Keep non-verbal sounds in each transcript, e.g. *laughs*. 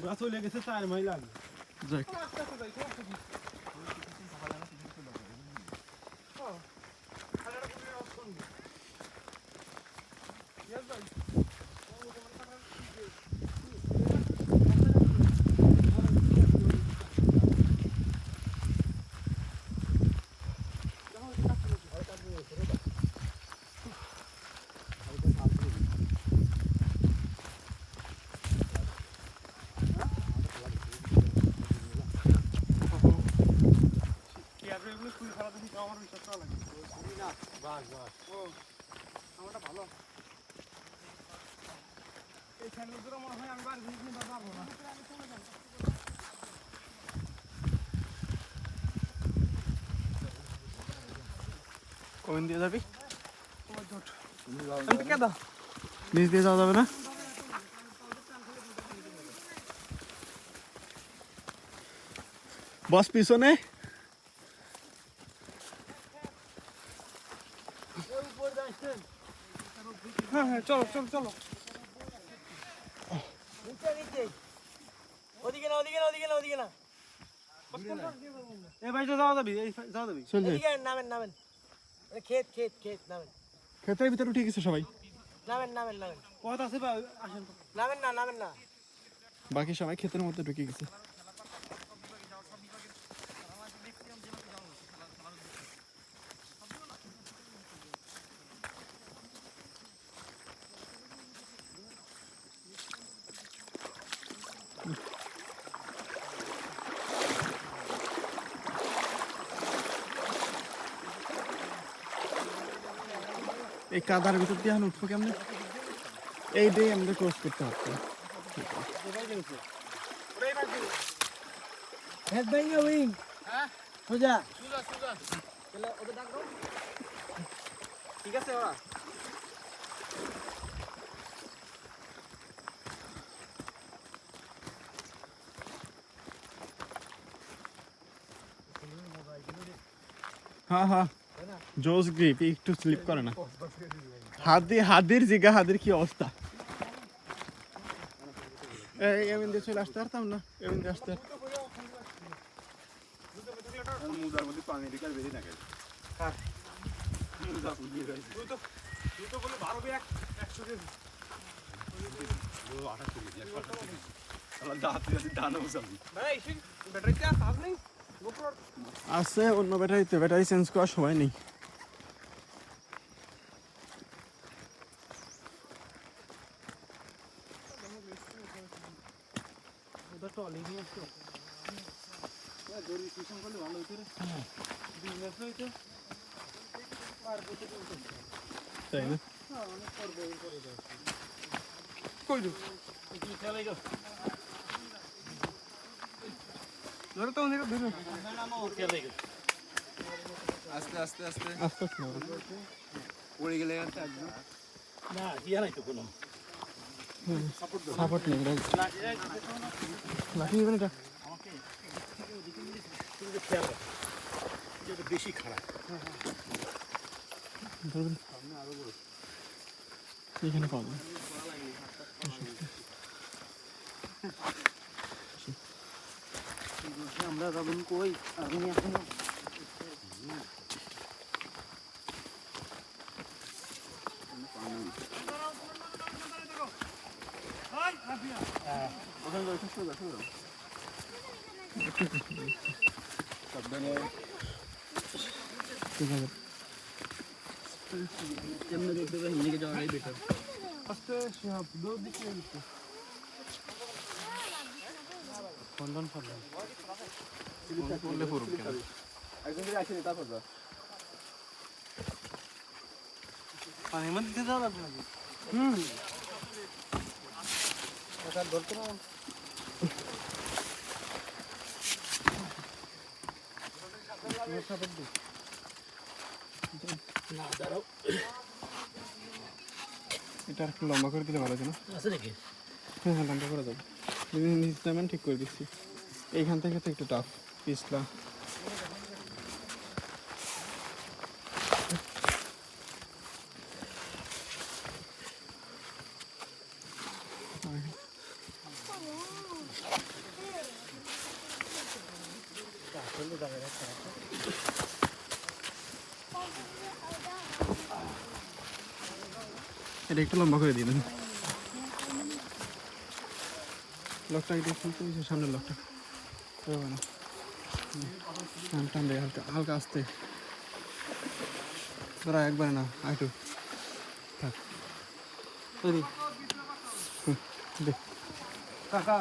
ওরা চলে গেছে চার মাইল আগে যাক আস্তে আস্তে যাই সমস্যা কি? হ্যাঁ, খালের উপরে আওয়াজ শুনবি। Yes, ভাই। কি আর খারাপ দেখি আমার বিশ্বাস করা লাগে বাস বাস ও আমারটা ভালো এই স্যান্ডেলগুলো মনে হয় আমি বাড়ি কিনতে পারব না কোন দিয়ে যাবি? আমি কে দাও। নিচ দিয়ে যাওয়া যাবে না? বস পিছনে হ্যাঁ হ্যাঁ চলো চলো চলো। ওদিকে না ওদিকে না ওদিকে না ওদিকে না। এই ভাই যাওয়া যাবি এই যাওয়া যাবি এদিকে নামেন নামেন। ওই ক্ষেত ক্ষেত ক্ষেত নামেন। ক্ষেতের ভিতরে উঠে গেছে সবাই। নামেন নামেন নামেন। পথ আছে আসেন। নামেন না নামেন না। বাকি সবাই ক্ষেতের মধ্যে ঢুকে গেছে। এই কাদার ভিতর দিয়ে এখন উঠবো কেমনে? এই দিয়ে আমাদের ক্রস করতে হবে। হেড ব্যাঙ্গে উইং সোজা। ঠিক আছে ওরা হ্যাঁ হ্যাঁ। জোস গ্রিপ একটু স্লিপ করে না। হাদির জিগা হাদির কি অবস্থা? এমন দিয়ে চলে আসতে পারতাম না এমন দিয়ে আসতে মুদার মধ্যে পানি রেখে বেরিয়ে থাকে মুদা ফুলিয়ে রয়েছে তুই তো তুই তো বলে বারো ব্যাগ একশো কেজি ও আঠাশ কেজি একশো আঠাশ কেজি আমার দাঁত আছে দানা বসাবি ভাই সেই ব্যাটারিতে আর কাজ নেই গোপ্রোর আছে অন্য ব্যাটারিতে ব্যাটারি চেঞ্জ করার সময় নেই ওটা টলি নিয়ে আসতো জরুরি সিস্টেম করলে ভালো হইতো রে। বিজনেস হইতো। আর বসে তাই না? হ্যাঁ অনেক করব এই করে দেয় কই দু কি খেলাই গো। ধরে তো ধরে। ধরে আস্তে আস্তে আস্তে। আস্তে আস্তে। পড়ে গেলে না দিয়া নাই তো কোনো। সাপোর্ট নেই লাঠি নেবেন এটা বেশি খারাপ ধরবেন এখানে পাবো আমরা তখন কই, আমি এখনও ঠিক আছে কেমনে দেখতে পাই নিয়ে যাওয়াই বেটার আস্তে সব দূর দিকে দিচ্ছে বন্ধন ফলন করলে পড়ুক কেন একজন করে আসেনি তারপর পানির মধ্যে দিতে যাওয়া লাগবে নাকি? হুম। এটা একটু লম্বা করে দিলে ভালো আছে নাকি? হ্যাঁ হ্যাঁ লম্বা করে দেবো নিচ ঠিক করে দিচ্ছি। এইখান থেকে তো একটু টাফ পিছলা। এটা একটু লম্বা করে দিলেন লকটা হয়েছে সামনের লকটা। না। টান টান দেয় হালকা হালকা আসতে। তোরা একবারে না আইটু থাক। তৈরি দে। কাকা।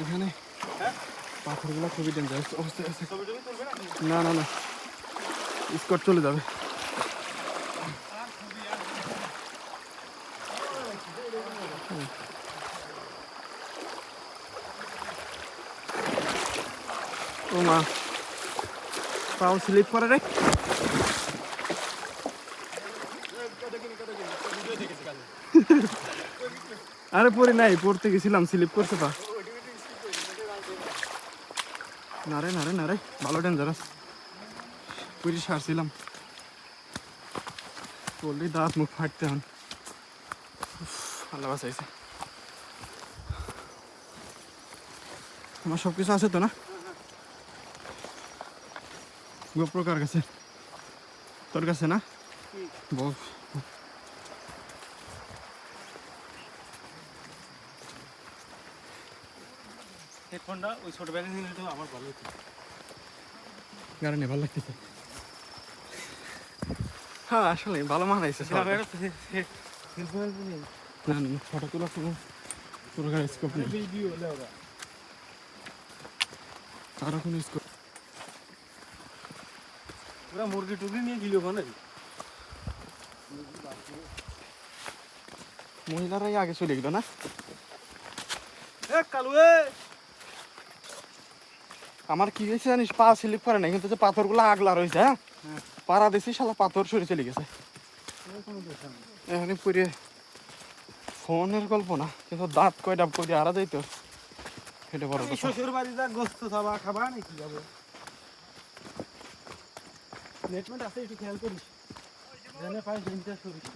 এখানে পাথরগুলো খুবই ডেঞ্জারাস অবস্থায় আছে। না না না। স্কট চলে যাবে। ও মা। পাও স্লিপ করে রে। *laughs* আরে পরে নাই পড়তে গেছিলাম স্লিপ করছে পা। না রে না রে না রে ভালো ডেঞ্জারাস পুরি সারছিলাম। বললি দাঁত মুখ ফাটতে হন। আল্লাহ বাঁচাইছে। আমার সব কিছু আছে তো না? গোপ্র কার কাছে? তোর কাছে না? বল। হেডফোনটা ওই ছোট ব্যাগে নিলে তো আমার ভালো হতো গাড়ি নেই ভালো লাগতেছে। হ্যাঁ আসলে ভালো মানাইছে নিয়ে না না ফটো তোলার সময় তোর গাড়ি স্কোপ নেই। ভিডিও লেওরা আরও কোনো স্কোপ ওরা মুরগি টুরগি নিয়ে গিলো মানে মহিলারাই আগে চলে গেল না? এ! আমার কি হয়েছে জানিস? পা স্লিপ করে না কিন্তু যে পাথরগুলো আগলা রয়েছে হ্যাঁ? পাড়া দিছি শালা পাথর সরে চলে গেছে। এখানে পুরে ফোনের গল্প না কিন্তু দাঁত কয় কয়টা করে আরা যাইতো। এটা বড় শ্বশুর বাড়ি যা গোস্ত খাবা খাবা নাকি যাব নেটমেন্ট আছে একটু খেয়াল করিস। জানে পাই জিনিসটা সরিস